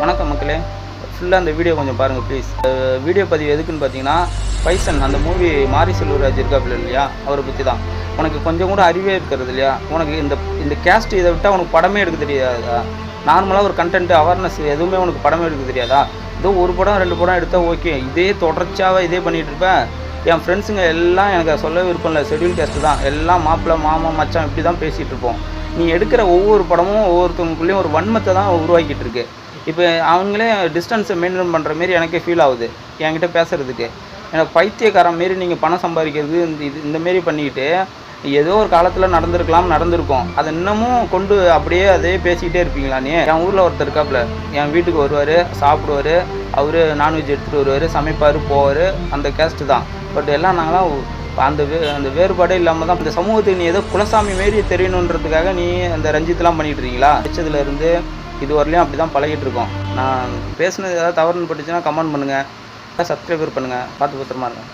வணக்கம் மக்களே. ஃபுல்லாக அந்த வீடியோ கொஞ்சம் பாருங்கள் ப்ளீஸ் வீடியோ பதிவு எதுக்குன்னு பார்த்தீங்கன்னா பைசன் அந்த மூவி மாரி செல்வராஜ் இருக்காப்புல இல்லையா? அவரை பற்றி தான் உனக்கு கொஞ்சம் கூட அறிவே இருக்கிறது இல்லையா? உனக்கு இந்த இந்த கேஸ்ட் இதை விட்டால் உனக்கு படமே எடுக்க தெரியாதா? நார்மலாக ஒரு கண்டென்ட் அவேர்னஸ் எதுவுமே உனக்கு படமே எடுக்க தெரியாதா? ஏதோ ஒரு படம் ரெண்டு படம் எடுத்தால் ஓகே இதே தொடர்ச்சியாகவே இதே பண்ணிகிட்டு இருப்பேன் என் ஃப்ரெண்ட்ஸுங்க எல்லாம் எனக்கு அதை சொல்ல விருப்பம் இல்லை. ஷெட்யூல் கேஸ்ட்டு தான். எல்லாம் மாப்பிள்ளை மாமா மச்சான் இப்படி தான் பேசிகிட்டு இருப்போம். நீ எடுக்கிற ஒவ்வொரு படமும் ஒவ்வொருத்தவங்களுக்குள்ளேயும் ஒரு வன்மத்தை தான் உருவாக்கிட்டு இருக்கு. இப்போ அவங்களே டிஸ்டன்ஸை மெயின்டைன் பண்ணுற மாரி எனக்கே ஃபீல் ஆகுது. என்கிட்ட பேசுகிறதுக்கு எனக்கு பைத்தியக்காரன் மாரி நீங்கள் பணம் சம்பாதிக்கிறது இந்த இது இந்த மாரி பண்ணிக்கிட்டு ஏதோ ஒரு காலத்தில் நடந்திருக்கலாம் நடந்திருக்கும். அதை இன்னமும் கொண்டு அப்படியே அதே பேசிக்கிட்டே இருப்பீங்களா நீ? என் ஊரில் ஒருத்தர் இருக்காப்புல. என் வீட்டுக்கு வருவார் சாப்பிடுவார். அவர் நான்வெஜ் எடுத்துகிட்டு வருவார் சமைப்பார் போவார். அந்த கேஸ்ட்டு தான். பட் எல்லாம் நாங்களாம் அந்த வே அந்த வேறுபாடே இல்லாமல் தான் இந்த சமூகத்துக்கு நீ ஏதோ குலசாமி மாரி தெரியணுன்றதுக்காக நீ அந்த ரஞ்சித்லாம் பண்ணிட்டு இருக்கீங்களா? வச்சதுல இருந்து இது வரலையும் அப்படி தான் பழகிட்டு இருக்கோம் நான் பேசுனது ஏதாவது தவறுன்னு பட்டுச்சுன்னா கமெண்ட் பண்ணுங்கள் சப்ஸ்கிரைபர் பண்ணுங்கள் பார்த்து பத்திரமா இருங்க.